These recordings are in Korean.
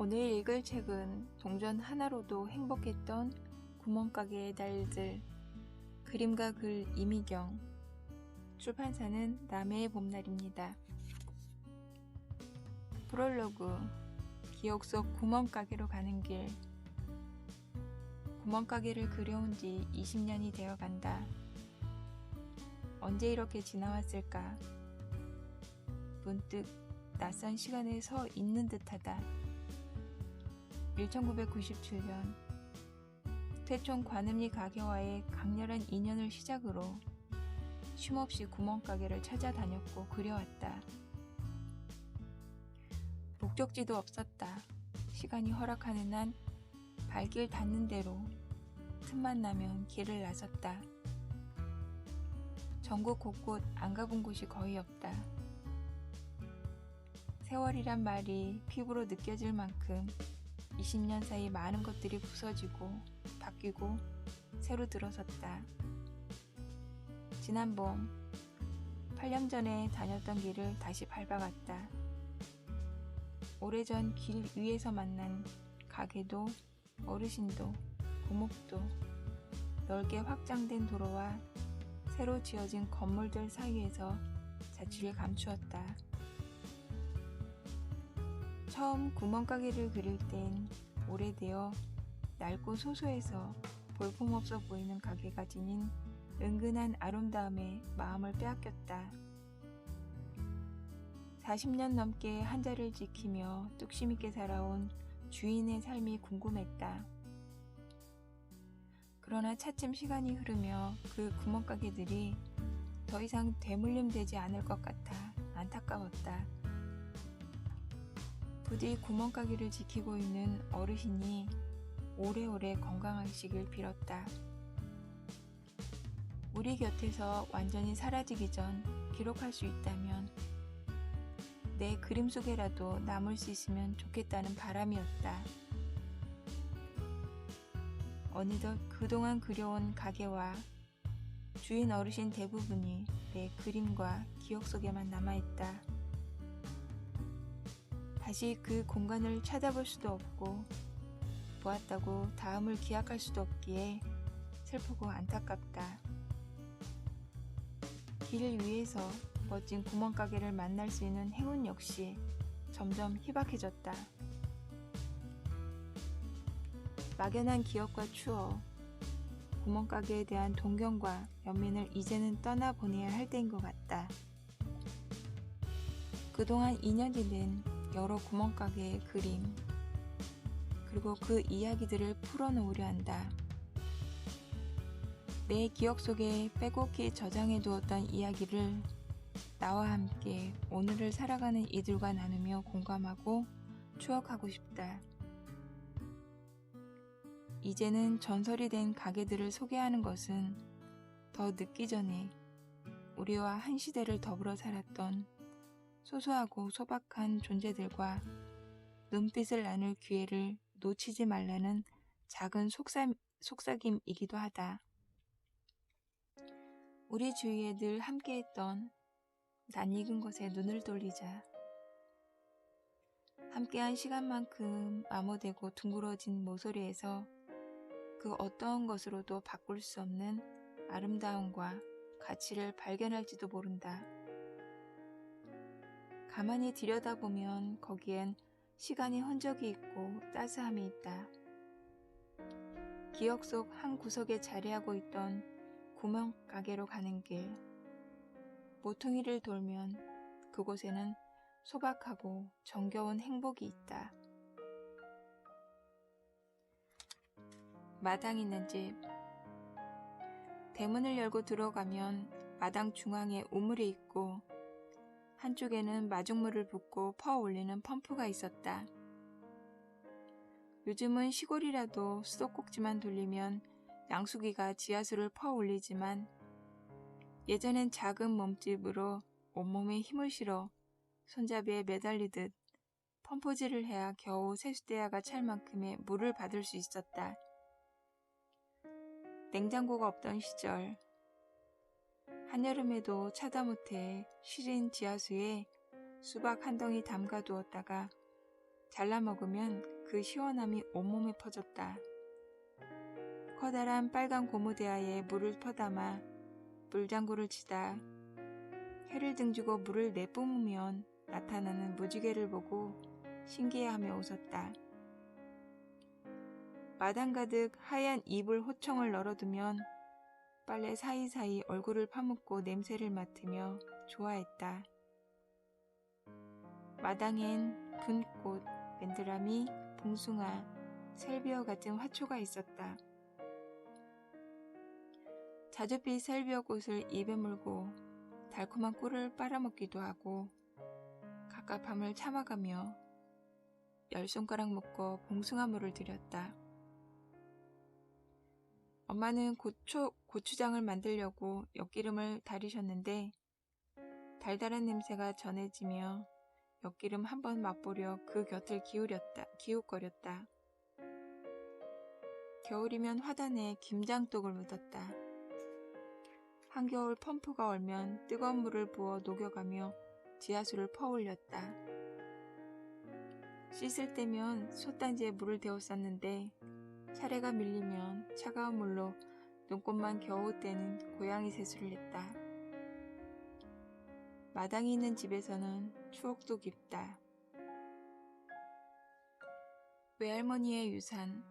오늘 읽을 책은 동전 하나로도 행복했던 구멍가게의 날들 그림과 글 이미경 출판사는 남해의 봄날입니다. 프롤로그 기억 속 구멍가게로 가는 길 구멍가게를 그려온 지 20년이 되어 간다. 언제 이렇게 지나왔을까? 문득 낯선 시간에 서 있는 듯하다. 1997년 태촌 관음리 가게와의 강렬한 인연을 시작으로 쉼없이 구멍가게를 찾아다녔고 그려왔다. 목적지도 없었다. 시간이 허락하는 한 발길 닿는 대로 틈만 나면 길을 나섰다. 전국 곳곳 안 가본 곳이 거의 없다. 세월이란 말이 피부로 느껴질 만큼 20년 사이 많은 것들이 부서지고 바뀌고 새로 들어섰다. 지난 봄 8년 전에 다녔던 길을 다시 밟아갔다. 오래전 길 위에서 만난 가게도 어르신도 고목도 넓게 확장된 도로와 새로 지어진 건물들 사이에서 자취를 감추었다. 처음 구멍가게를 그릴 땐 오래되어 낡고 소소해서 볼품없어 보이는 가게가 지닌 은근한 아름다움에 마음을 빼앗겼다. 40년 넘게 한자를 지키며 뚝심 있게 살아온 주인의 삶이 궁금했다. 그러나 차츰 시간이 흐르며 그 구멍가게들이 더 이상 되물림되지 않을 것 같아 안타까웠다. 부디 구멍가게를 지키고 있는 어르신이 오래오래 건강하시길 빌었다. 우리 곁에서 완전히 사라지기 전 기록할 수 있다면 내 그림 속에라도 남을 수 있으면 좋겠다는 바람이었다. 어느덧 그동안 그려온 가게와 주인 어르신 대부분이 내 그림과 기억 속에만 남아있다. 다시 그 공간을 찾아볼 수도 없고 보았다고 다음을 기약할 수도 없기에 슬프고 안타깝다. 길 위에서 멋진 구멍가게를 만날 수 있는 행운 역시 점점 희박해졌다. 막연한 기억과 추억, 구멍가게에 대한 동경과 연민을 이제는 떠나보내야 할 때인 것 같다. 그동안 인연이 된 여러 구멍가게의 그림, 그리고 그 이야기들을 풀어놓으려 한다. 내 기억 속에 빼곡히 저장해 두었던 이야기를 나와 함께 오늘을 살아가는 이들과 나누며 공감하고 추억하고 싶다. 이제는 전설이 된 가게들을 소개하는 것은 더 늦기 전에 우리와 한 시대를 더불어 살았던 소소하고 소박한 존재들과 눈빛을 나눌 기회를 놓치지 말라는 작은 속삭, 속삭임이기도 하다. 우리 주위에 늘 함께했던 낯익은 것에 눈을 돌리자. 함께한 시간만큼 암호되고 둥그러진 모서리에서 그 어떠한 것으로도 바꿀 수 없는 아름다움과 가치를 발견할지도 모른다. 가만히 들여다보면 거기엔 시간의 흔적이 있고 따스함이 있다. 기억 속 한 구석에 자리하고 있던 구멍가게로 가는 길. 모퉁이를 돌면 그곳에는 소박하고 정겨운 행복이 있다. 마당 있는 집. 대문을 열고 들어가면 마당 중앙에 우물이 있고 한쪽에는 마중물을 붓고 퍼 올리는 펌프가 있었다. 요즘은 시골이라도 수도꼭지만 돌리면 양수기가 지하수를 퍼 올리지만 예전엔 작은 몸집으로 온몸에 힘을 실어 손잡이에 매달리듯 펌프질을 해야 겨우 세수대야가 찰 만큼의 물을 받을 수 있었다. 냉장고가 없던 시절 한여름에도 차다 못해 시린 지하수에 수박 한 덩이 담가 두었다가 잘라 먹으면 그 시원함이 온몸에 퍼졌다. 커다란 빨간 고무대야에 물을 퍼담아 물장구를 치다 해를 등지고 물을 내뿜으면 나타나는 무지개를 보고 신기해하며 웃었다. 마당 가득 하얀 이불 호청을 널어두면 빨래 사이사이 얼굴을 파묻고 냄새를 맡으며 좋아했다. 마당엔 분꽃, 맨드라미, 봉숭아, 셀비어 같은 화초가 있었다. 자줏빛 셀비어 꽃을 입에 물고 달콤한 꿀을 빨아먹기도 하고 갑갑함을 참아가며 열 손가락 묶어 봉숭아물을 들였다. 엄마는 고추, 고추장을 만들려고 엿기름을 다리셨는데 달달한 냄새가 전해지며 엿기름 한번 맛보려 그 곁을 기울였다, 기웃거렸다. 겨울이면 화단에 김장독을 묻었다. 한겨울 펌프가 얼면 뜨거운 물을 부어 녹여가며 지하수를 퍼올렸다. 씻을 때면 솥단지에 물을 데웠었는데 차례가 밀리면 차가운 물로 눈곱만 겨우 떼는 고양이 세수를 했다. 마당이 있는 집에서는 추억도 깊다. 외할머니의 유산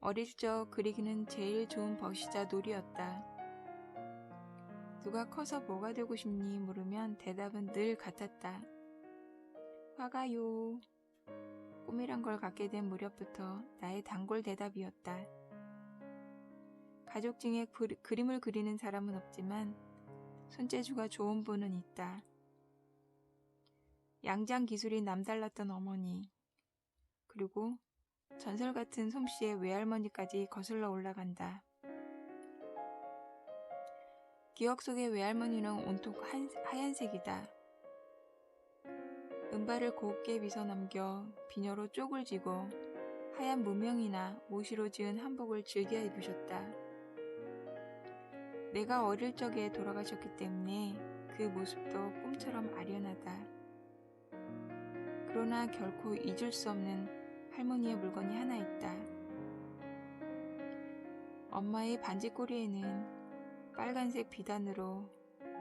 어릴 적 그리기는 제일 좋은 버시자 놀이였다. 누가 커서 뭐가 되고 싶니 물으면 대답은 늘 같았다. 화가요. 꿈이란 걸 갖게 된 무렵부터 나의 단골 대답이었다. 가족 중에 그, 그림을 그리는 사람은 없지만 손재주가 좋은 분은 있다. 양장 기술이 남달랐던 어머니, 그리고 전설 같은 솜씨의 외할머니까지 거슬러 올라간다. 기억 속의 외할머니는 온통 한, 하얀색이다. 은발을 곱게 빗어 남겨 비녀로 쪽을 쥐고 하얀 무명이나 모시로 지은 한복을 즐겨 입으셨다. 내가 어릴 적에 돌아가셨기 때문에 그 모습도 꿈처럼 아련하다. 그러나 결코 잊을 수 없는 할머니의 물건이 하나 있다. 엄마의 반지꼬리에는 빨간색 비단으로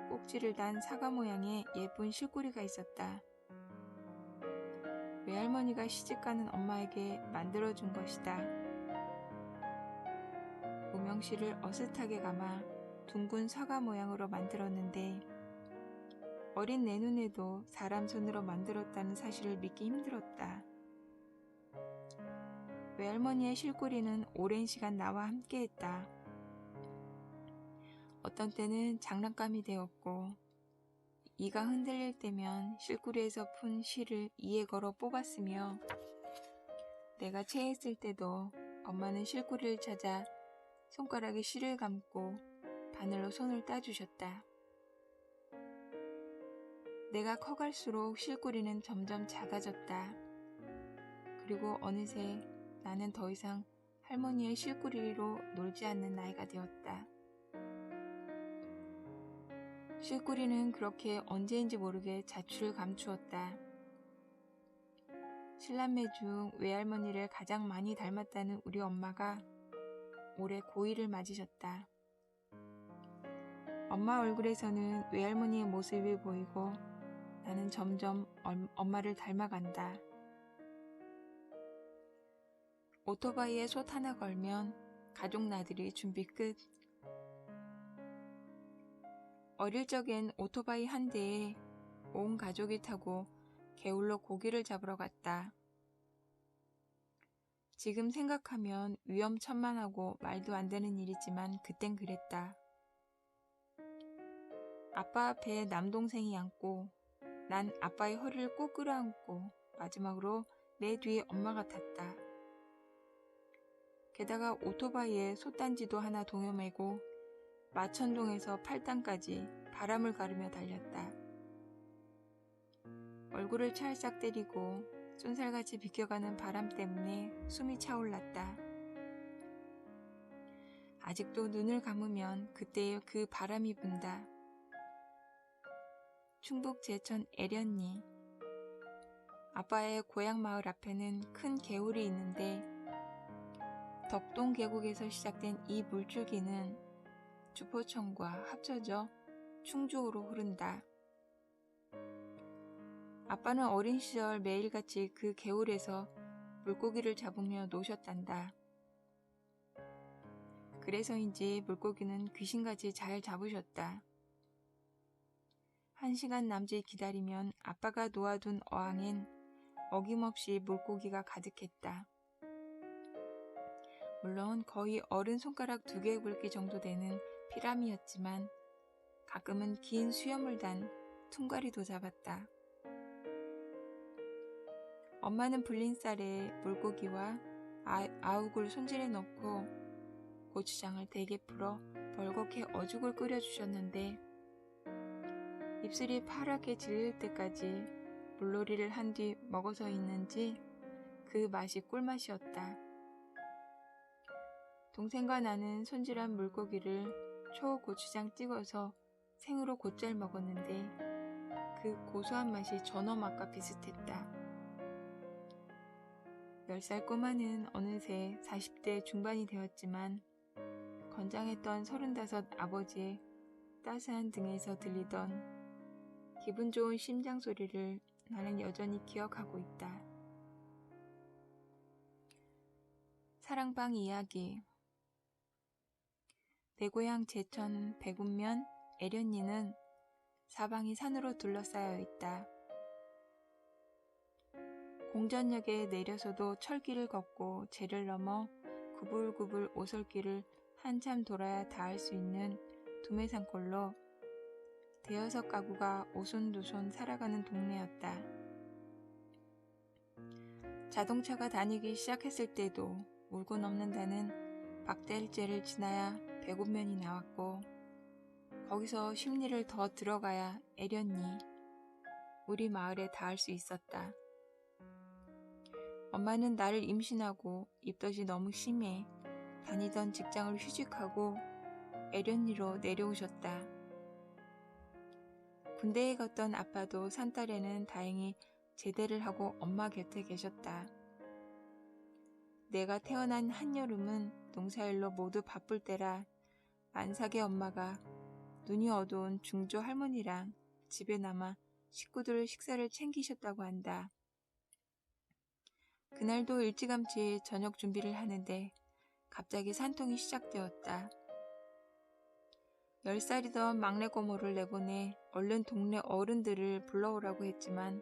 꼭지를 단 사과 모양의 예쁜 실꼬리가 있었다. 외할머니가 시집가는 엄마에게 만들어준 것이다. 무명 씨를 어슷하게 감아 둥근 사과 모양으로 만들었는데 어린 내 눈에도 사람 손으로 만들었다는 사실을 믿기 힘들었다. 외할머니의 실꼬리는 오랜 시간 나와 함께했다. 어떤 때는 장난감이 되었고 이가 흔들릴 때면 실구리에서 푼 실을 이에 걸어 뽑았으며 내가 체했을 때도 엄마는 실구리를 찾아 손가락에 실을 감고 바늘로 손을 따주셨다. 내가 커갈수록 실구리는 점점 작아졌다. 그리고 어느새 나는 더 이상 할머니의 실구리로 놀지 않는 나이가 되었다. 실구리는 그렇게 언제인지 모르게 자취를 감추었다. 신남매 중 외할머니를 가장 많이 닮았다는 우리 엄마가 올해 고1을 맞으셨다. 엄마 얼굴에서는 외할머니의 모습이 보이고 나는 점점 엄마를 닮아간다. 오토바이에 솥 하나 걸면 가족 나들이 준비 끝. 어릴 적엔 오토바이 한 대에 온 가족이 타고 개울로 고기를 잡으러 갔다. 지금 생각하면 위험천만하고 말도 안 되는 일이지만 그땐 그랬다. 아빠 앞에 남동생이 앉고 난 아빠의 허리를 꼭 끌어안고 마지막으로 내 뒤에 엄마가 탔다. 게다가 오토바이에 솥단지도 하나 동여매고 마천동에서 팔당까지 바람을 가르며 달렸다. 얼굴을 찰싹 때리고 쏜살같이 비껴가는 바람 때문에 숨이 차올랐다. 아직도 눈을 감으면 그때의 그 바람이 분다. 충북 제천 애련리 아빠의 고향 마을 앞에는 큰 개울이 있는데 덕동 계곡에서 시작된 이 물줄기는 주포천과 합쳐져 충주호로 흐른다. 아빠는 어린 시절 매일같이 그 개울에서 물고기를 잡으며 노셨단다. 그래서인지 물고기는 귀신같이 잘 잡으셨다. 한 시간 남짓 기다리면 아빠가 놓아둔 어항엔 어김없이 물고기가 가득했다. 물론 거의 어른 손가락 두 개 굵기 정도 되는 피라미였지만 가끔은 긴 수염을 단 퉁가리도 잡았다. 엄마는 불린 쌀에 물고기와 아, 아욱을 손질해 넣고 고추장을 대게 풀어 벌겋게 어죽을 끓여주셨는데 입술이 파랗게 질릴 때까지 물놀이를 한 뒤 먹어서 있는지 그 맛이 꿀맛이었다. 동생과 나는 손질한 물고기를 초고추장 찍어서 생으로 곧잘 먹었는데 그 고소한 맛이 전어 맛과 비슷했다. 10살 꼬마는 어느새 40대 중반이 되었지만 건장했던 35 아버지의 따스한 등에서 들리던 기분 좋은 심장 소리를 나는 여전히 기억하고 있다. 사랑방 이야기 내 고향 제천 백운면 애련리는 사방이 산으로 둘러싸여 있다. 공전역에 내려서도 철길을 걷고 제를 넘어 구불구불 오솔길을 한참 돌아야 닿을 수 있는 두메산골로 대여섯 가구가 오손도손 살아가는 동네였다. 자동차가 다니기 시작했을 때도 울고 넘는다는 박대일제를 지나야 배고면이 나왔고 거기서 심리를 더 들어가야 애련히 우리 마을에 닿을 수 있었다. 엄마는 나를 임신하고 입덧이 너무 심해 다니던 직장을 휴직하고 애련리로 내려오셨다. 군대에 갔던 아빠도 산딸에는 다행히 제대를 하고 엄마 곁에 계셨다. 내가 태어난 한여름은 농사일로 모두 바쁠 때라 만삭의 엄마가 눈이 어두운 중조 할머니랑 집에 남아 식구들 식사를 챙기셨다고 한다. 그날도 일찌감치 저녁 준비를 하는데 갑자기 산통이 시작되었다. 10살이던 막내 고모를 내보내 얼른 동네 어른들을 불러오라고 했지만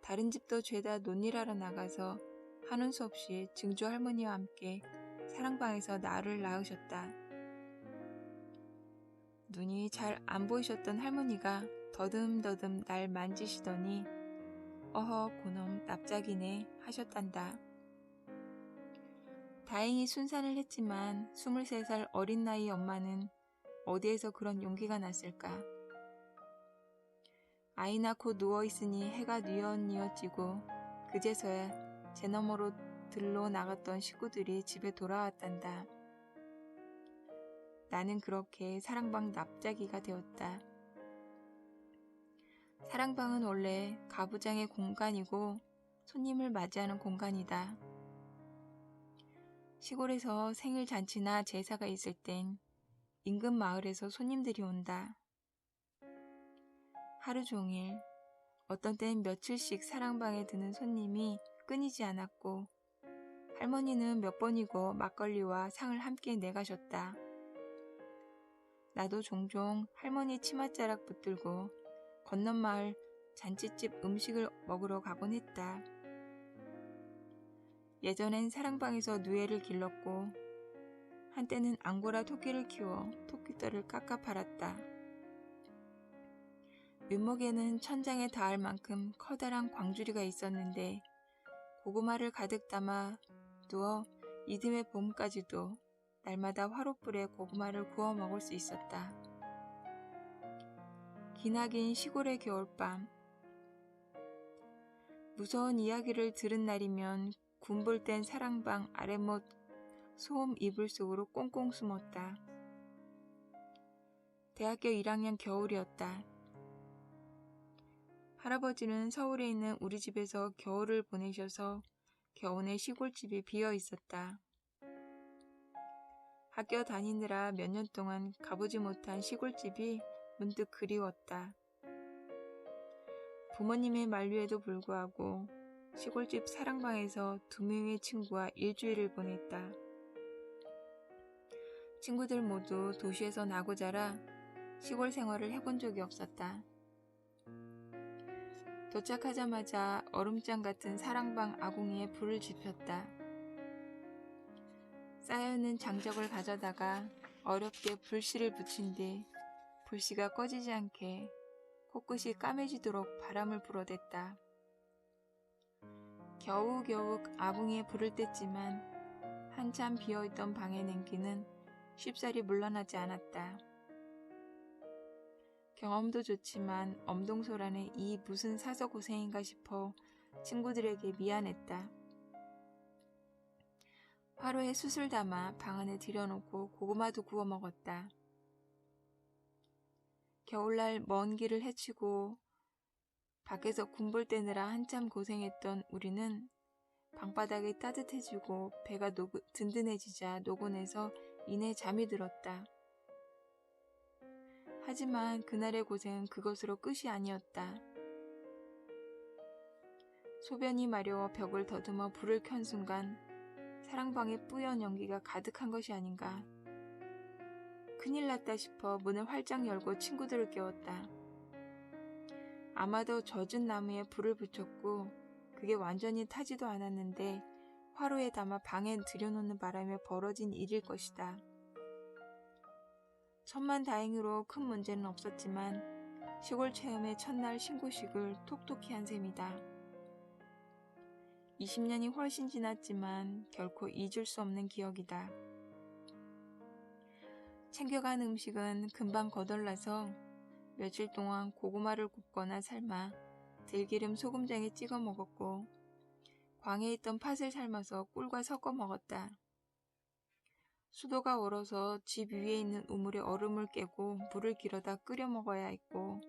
다른 집도 죄다 논일하러 나가서 하는 수 없이 증조 할머니와 함께 사랑방에서 나를 낳으셨다. 눈이 잘 안 보이셨던 할머니가 더듬더듬 날 만지시더니 어허 고놈 납작이네 하셨단다. 다행히 순산을 했지만 23살 어린 나이 엄마는 어디에서 그런 용기가 났을까? 아이 낳고 누워있으니 해가 뉘엿뉘엿지고 그제서야 제 너머로 들러 나갔던 식구들이 집에 돌아왔단다. 나는 그렇게 사랑방 납작이가 되었다. 사랑방은 원래 가부장의 공간이고 손님을 맞이하는 공간이다. 시골에서 생일 잔치나 제사가 있을 땐 인근 마을에서 손님들이 온다. 하루 종일 어떤 땐 며칠씩 사랑방에 드는 손님이 끊이지 않았고 할머니는 몇 번이고 막걸리와 상을 함께 내가셨다. 나도 종종 할머니 치맛자락 붙들고 건넌 마을 잔치집 음식을 먹으러 가곤 했다. 예전엔 사랑방에서 누에를 길렀고 한때는 앙고라 토끼를 키워 토끼털을 깎아 팔았다. 윗목에는 천장에 닿을 만큼 커다란 광주리가 있었는데 고구마를 가득 담아 두어 이듬해 봄까지도 날마다 화롯불에 고구마를 구워 먹을 수 있었다. 기나긴 시골의 겨울밤 무서운 이야기를 들은 날이면 군불된 사랑방 아래못 소음 이불 속으로 꽁꽁 숨었다. 대학교 1학년 겨울이었다. 할아버지는 서울에 있는 우리 집에서 겨울을 보내셔서 겨우내 시골집이 비어 있었다. 학교 다니느라 몇 년 동안 가보지 못한 시골집이 문득 그리웠다. 부모님의 만류에도 불구하고 시골집 사랑방에서 두 명의 친구와 일주일을 보냈다. 친구들 모두 도시에서 나고 자라 시골 생활을 해본 적이 없었다. 도착하자마자 얼음장 같은 사랑방 아궁이에 불을 지폈다. 쌓여있는 장적을 가져다가 어렵게 불씨를 붙인 뒤 불씨가 꺼지지 않게 코끝이 까매지도록 바람을 불어댔다. 겨우겨우 아궁이에 불을 뗐지만 한참 비어있던 방의 냉기는 쉽사리 물러나지 않았다. 경험도 좋지만 엄동소란의 이 무슨 사서 고생인가 싶어 친구들에게 미안했다. 화로에 숯을 담아 방 안에 들여놓고 고구마도 구워 먹었다. 겨울날 먼 길을 헤치고 밖에서 군볼 떼느라 한참 고생했던 우리는 방바닥이 따뜻해지고 배가 노그, 든든해지자 노곤해서 이내 잠이 들었다. 하지만 그날의 고생은 그것으로 끝이 아니었다. 소변이 마려워 벽을 더듬어 불을 켠 순간 사랑방에 뿌연 연기가 가득한 것이 아닌가. 큰일 났다 싶어 문을 활짝 열고 친구들을 깨웠다. 아마도 젖은 나무에 불을 붙였고 그게 완전히 타지도 않았는데 화로에 담아 방에 들여놓는 바람에 벌어진 일일 것이다. 천만 다행으로 큰 문제는 없었지만 시골 체험의 첫날 신고식을 톡톡히 한 셈이다. 20년이 훨씬 지났지만 결코 잊을 수 없는 기억이다. 챙겨간 음식은 금방 거덜나서 며칠 동안 고구마를 굽거나 삶아 들기름 소금장에 찍어 먹었고 광에 있던 팥을 삶아서 꿀과 섞어 먹었다. 수도가 얼어서 집 위에 있는 우물에 얼음을 깨고 물을 길어다 끓여 먹어야 했고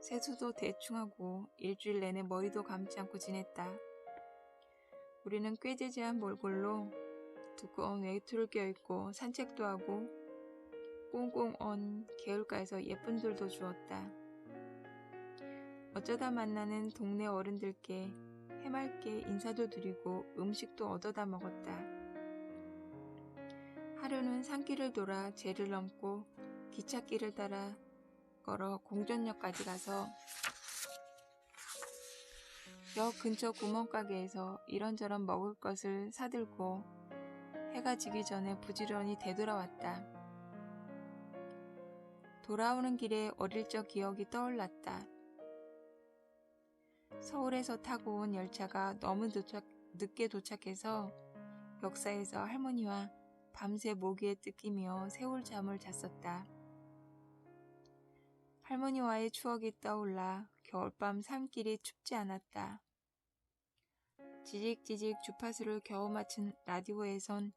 세수도 대충 하고 일주일 내내 머리도 감지 않고 지냈다. 우리는 꾀지지한 몰골로 두꺼운 외투를 껴입고 산책도 하고 꽁꽁 언 개울가에서 예쁜 돌도 주었다. 어쩌다 만나는 동네 어른들께 해맑게 인사도 드리고 음식도 얻어다 먹었다. 하루는 산길을 돌아 제를 넘고 기찻길을 따라 걸어 공전역까지 가서 역 근처 구멍가게에서 이런저런 먹을 것을 사들고 해가 지기 전에 부지런히 되돌아왔다. 돌아오는 길에 어릴 적 기억이 떠올랐다. 서울에서 타고 온 열차가 너무 도착, 늦게 도착해서 역사에서 할머니와 밤새 모기에 뜯기며 세월 잠을 잤었다. 할머니와의 추억이 떠올라 겨울밤 산길이 춥지 않았다. 지직지직 주파수를 겨우 맞춘 라디오에선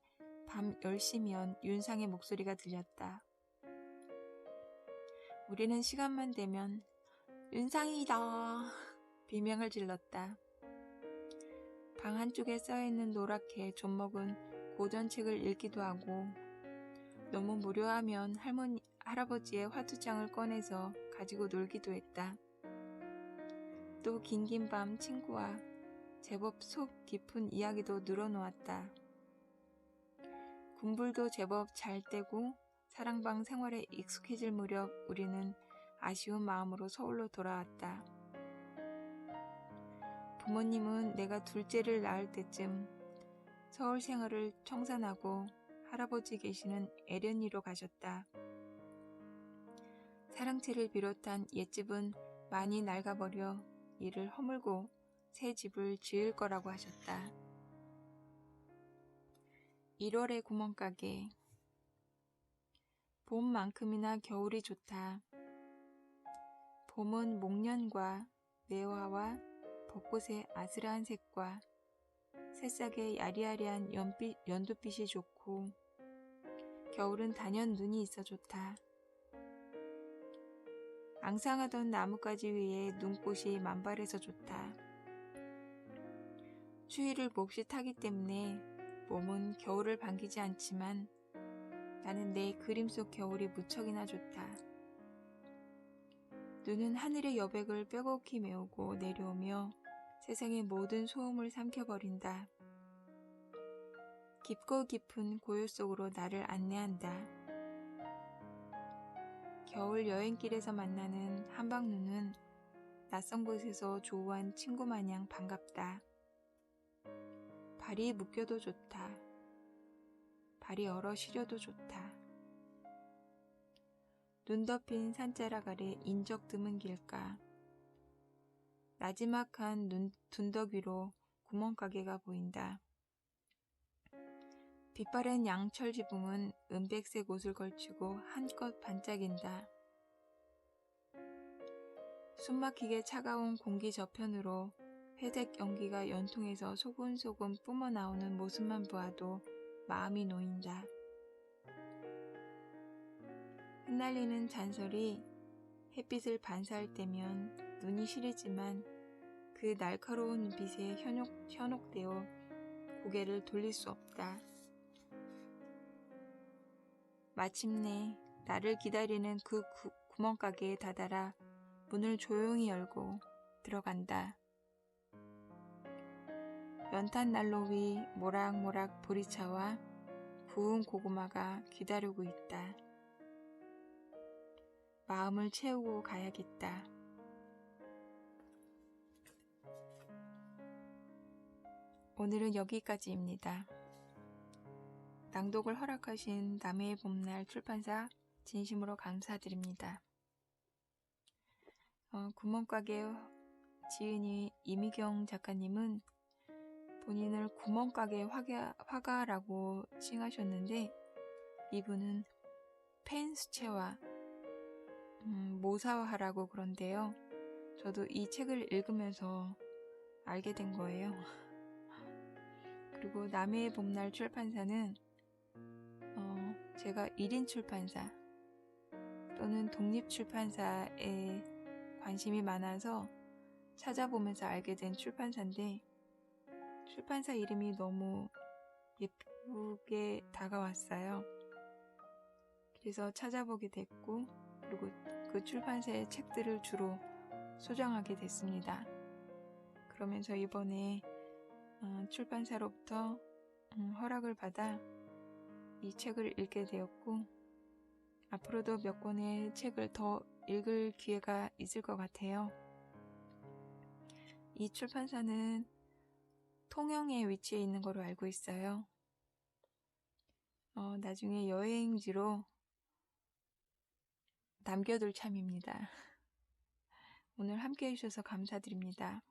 밤 10시면 윤상의 목소리가 들렸다. 우리는 시간만 되면 윤상이다 비명을 질렀다. 방 한쪽에 쌓여있는 노랗게 좀먹은 고전책을 읽기도 하고 너무 무료하면 할머니, 할아버지의 화투장을 꺼내서 가지고 놀기도 했다. 또 긴긴 밤 친구와 제법 속 깊은 이야기도 늘어놓았다. 군불도 제법 잘 떼고 사랑방 생활에 익숙해질 무렵 우리는 아쉬운 마음으로 서울로 돌아왔다. 부모님은 내가 둘째를 낳을 때쯤 서울 생활을 청산하고 할아버지 계시는 에련리로 가셨다. 사랑채를 비롯한 옛집은 많이 낡아버려 이를 허물고 새 집을 지을 거라고 하셨다. 1월의 구멍가게 봄만큼이나 겨울이 좋다. 봄은 목련과 매화와 벚꽃의 아슬한 색과 새싹의 야리야리한 연빛, 연두빛이 좋고 겨울은 단연 눈이 있어 좋다. 앙상하던 나뭇가지 위에 눈꽃이 만발해서 좋다. 추위를 몹시 타기 때문에 몸은 겨울을 반기지 않지만 나는 내 그림 속 겨울이 무척이나 좋다. 눈은 하늘의 여백을 뼈곡히 메우고 내려오며 세상의 모든 소음을 삼켜버린다. 깊고 깊은 고요 속으로 나를 안내한다. 겨울 여행길에서 만나는 한방눈은 낯선 곳에서 조우한 친구 마냥 반갑다. 발이 묶여도 좋다. 발이 얼어 시려도 좋다. 눈 덮인 산자락 아래 인적 드문 길가. 나지막한 눈, 둔덕 위로 구멍가게가 보인다. 빛바랜 양철 지붕은 은백색 옷을 걸치고 한껏 반짝인다. 숨막히게 차가운 공기 저편으로 회색 연기가 연통해서 소곤소곤 뿜어나오는 모습만 보아도 마음이 놓인다. 흩날리는 잔설이 햇빛을 반사할 때면 눈이 시리지만 그 날카로운 빛에 현혹, 현혹되어 고개를 돌릴 수 없다. 마침내 나를 기다리는 그 구, 구멍가게에 다다라 문을 조용히 열고 들어간다. 연탄 난로 위 모락모락 보리차와 구운 고구마가 기다리고 있다. 마음을 채우고 가야겠다. 오늘은 여기까지입니다. 낭독을 허락하신 남해의 봄날 출판사 진심으로 감사드립니다. 어, 구멍가게 지은이 이미경 작가님은 본인을 구멍가게 화가, 화가라고 칭하셨는데 이분은 펜 수채화, 음, 모사화라고 그런데요. 저도 이 책을 읽으면서 알게 된 거예요. 그리고 남해의 봄날 출판사는 어, 제가 1인 출판사 또는 독립 출판사에 관심이 많아서 찾아보면서 알게 된 출판사인데 출판사 이름이 너무 예쁘게 다가왔어요. 그래서 찾아보게 됐고 그리고 그 출판사의 책들을 주로 소장하게 됐습니다. 그러면서 이번에 어, 출판사로부터 음, 허락을 받아 이 책을 읽게 되었고 앞으로도 몇 권의 책을 더 읽을 기회가 있을 것 같아요. 이 출판사는 통영에 위치해 있는 거로 알고 있어요. 어, 나중에 여행지로 남겨둘 참입니다. 오늘 함께 해주셔서 감사드립니다.